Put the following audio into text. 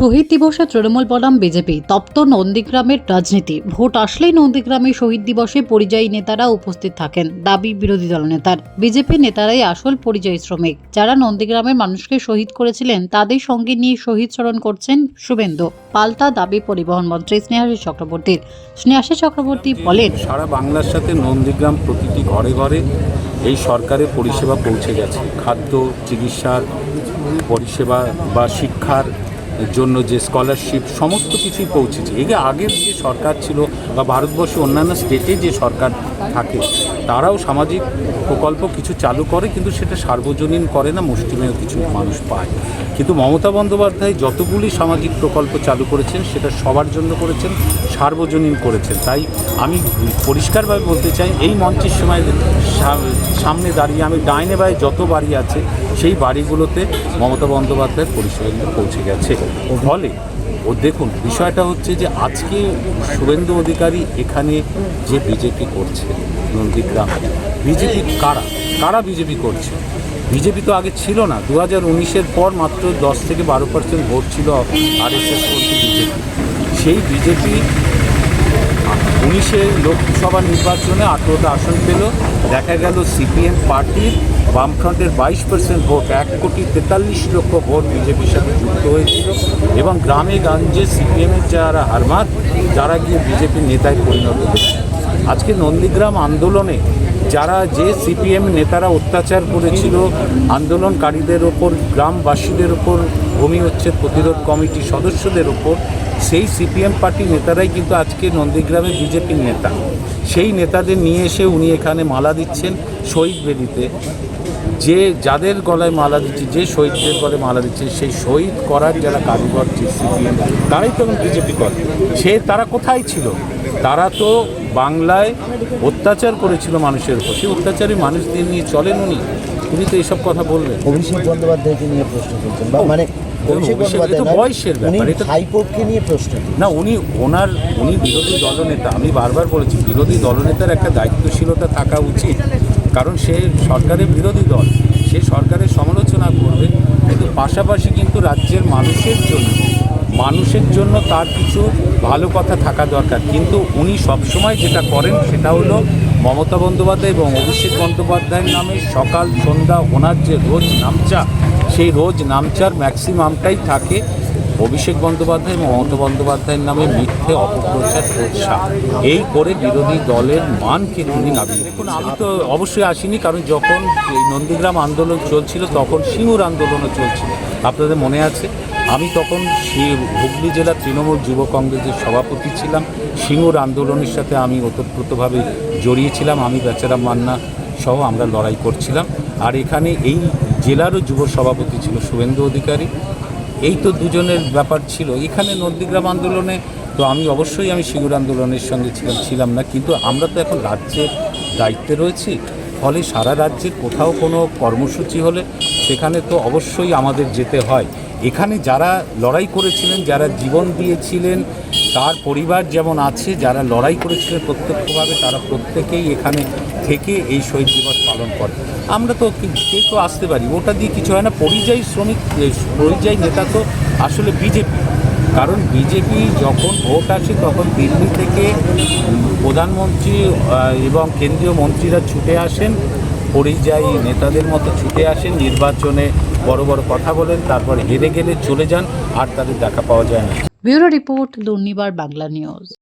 শহীদ দিবসে তৃণমূল বনাম বিজেপি তপ্ত নন্দীগ্রামের রাজনীতি। ভোট আসলেই নন্দীগ্রামে শহীদ দিবসে পরিযায়ী নেতারা উপস্থিত থাকেন দাবি বিরোধী দলনেতার বিজেপি নেতারাই আসল পরিযায়ী শ্রমিক। যারা নন্দীগ্রামের মানুষকে শহীদ করেছিলেন তাদের সঙ্গে নিয়ে শহীদ স্মরণ করছেন শুভেন্দু। পাল্টা দাবি পরিবহন মন্ত্রী স্নেহাশী চক্রবর্তীর। স্নেহাশী চক্রবর্তী বলেন সারা বাংলার সাথে নন্দীগ্রাম প্রতিটি ঘরে ঘরে এই সরকারের পরিষেবা পৌঁছে গেছে। খাদ্য চিকিৎসার পরিষেবা বা শিক্ষার জন্য যে স্কলারশিপ সমস্ত কিছুই পৌঁছেছে। এগে আগের যে সরকার ছিল বা ভারতবর্ষে অন্যান্য স্টেটে যে সরকার থাকে, তারাও সামাজিক প্রকল্প কিছু চালু করে, কিন্তু সেটা সার্বজনীন করে না মুষ্টিমেয় কিছু মানুষ পায়। কিন্তু মমতা বন্দ্যোপাধ্যায় যতগুলি সামাজিক প্রকল্প চালু করেছেন, সেটা সবার জন্য করেছেন, সার্বজনীন করেছেন। তাই আমি পরিষ্কারভাবে বলতে চাই, এই মঞ্চের সময় সামনে দাঁড়িয়ে আমি ডাইনে বাই যত বাড়ি আছে, সেই বাড়িগুলোতে মমতা বন্দ্যোপাধ্যায়ের পরিষেবাগুলো পৌঁছে গেছে। ফলে ও দেখুন, বিষয়টা হচ্ছে যে আজকে শুভেন্দু অধিকারী এখানে যে বিজেপি করছে নন্দীগ্রাম বিজেপি কারা? কারা বিজেপি করছে? বিজেপি তো আগে ছিল না। দু হাজার উনিশের পর মাত্র দশ থেকে বারো পার্সেন্ট ভোট ছিল আর এস এস বিজেপি। সেই বিজেপি উনিশে লোকসভা নির্বাচনে আঠেরোটা আসন পেল। দেখা গেল সিপিএম পার্টির বামফ্রন্টের বাইশ পার্সেন্ট ভোট। এক কোটি তেতাল্লিশ লক্ষ ভোট বিজেপির সাথে যুক্ত হয়েছিল। এবং গ্রামে গঞ্জে সিপিএমের যারা হারমাত যারা গিয়ে বিজেপির নেতায় পরিণত হয়েছে। আজকে নন্দীগ্রাম আন্দোলনে যারা যে সিপিএম নেতারা অত্যাচার করেছিল, আন্দোলনকারীদের ওপর, গ্রামবাসীদের ওপর, ভূমি হচ্ছে প্রতিরোধ কমিটি সদস্যদের ওপর সেই সিপিএম পার্টি নেতারাই কিন্তু আজকে নন্দীগ্রামে বিজেপির নেতা। সেই নেতাদের নিয়ে এসে উনি এখানে মালা দিচ্ছেন শহীদ বেদিতে। যে যাদের গলায় মালা দিচ্ছে, যে শহীদদের গলায় মালা দিচ্ছে, সেই শহীদ করার যারা কারিগর, যে সিপিএম, তারাই তো বিজেপি করে। সে তারা কোথায় ছিল? তারা তো বাংলায় অত্যাচার করেছিল মানুষের উপর। সেই অত্যাচারী মানুষদের নিয়ে চলেন উনি। উনি তো এইসব কথা বলবেন অভিষেক বন্দ্যোপাধ্যায়কে নিয়ে প্রশ্ন করছেন মানে অভিষেক অভিষেক, এটা তো বন্দ্যোপাধ্যায় বয়সের ব্যাপার, এটা- হাইকোর্টকে নিয়ে প্রশ্ন না উনি ওনার উনি বিরোধী দলনেতা আমি বারবার বলেছি বিরোধী দলনেতার একটা দায়িত্বশীলতা থাকা উচিত কারণ সে সরকারের বিরোধী দল সে সরকারের সমালোচনা করবে কিন্তু পাশাপাশি কিন্তু রাজ্যের মানুষের জন্য মানুষের জন্য তার কিছু ভালো কথা থাকা দরকার কিন্তু উনি সবসময় যেটা করেন সেটা হলো মমতা বন্দ্যোপাধ্যায় এবং অভিষেক বন্দ্যোপাধ্যায়ের নামে সকাল সন্ধ্যা ওনার যে রোজ নামচা সেই রোজ নামচার ম্যাক্সিমামটাই থাকে অভিষেক বন্দ্যোপাধ্যায় এবং মমতা বন্দ্যোপাধ্যায়ের নামে মিথ্যে অপপ্রচার প্রচার এই করে বিরোধী দলের মানকে তিনি নামিয়ে দেখুন আমি তো অবশ্যই আসিনি কারণ যখন এই নন্দীগ্রাম আন্দোলন চলছিল তখন সিঙ্গুর আন্দোলনও চলছিল। আপনাদের মনে আছে? আমি তখন সি- হুগলি জেলা তৃণমূল যুব কংগ্রেসের সভাপতি ছিলাম। সিঙ্গুর আন্দোলনের সাথে আমি ওতপ্রোতভাবে জড়িয়েছিলাম আমি বেচারাম মান্না সহ আমরা লড়াই করছিলাম। আর এখানে এই জেলারও যুব সভাপতি ছিল শুভেন্দু অধিকারী। এই তো দুজনের ব্যাপার ছিল। এখানে নন্দীগ্রাম আন্দোলনে তো আমি অবশ্যই আমি সিঙ্গুর আন্দোলনের সঙ্গে ছিলাম ছিলাম না। কিন্তু আমরা তো এখন রাজ্যের দায়িত্বে রয়েছি। ফলে সারা রাজ্যের কোথাও কোনো কর্মসূচি হলে সেখানে তো অবশ্যই আমাদের যেতে হয়। এখানে যারা লড়াই করেছিলেন, যারা জীবন দিয়েছিলেন তার পরিবার যেমন আছে, যারা লড়াই করেছিলেন প্রত্যক্ষভাবে, তারা প্রত্যেকেই এখানে থেকে এই শহীদ দিবস পালন করে। আমরা তো কি- তো আসতে পারি? ওটা দিয়ে কিছু হয় না। পরিযায়ী শ্রমিক পরিযায়ী নেতা তো আসলে বিজেপি। কারণ বিজেপি যখন ভোট আসে, তখন দিল্লি থেকে প্রধানমন্ত্রী এবং কেন্দ্রীয় মন্ত্রীরা ছুটে আসেন। পরিযায়ী নেতাদের মতো ছুটে আসেন। নির্বাচনে বড় বড় কথা বলেন, তারপরে হেরে গেলে চলে যান, আর তাদের দেখা পাওয়া যায় না। Bureau report Durnibar Bangla News.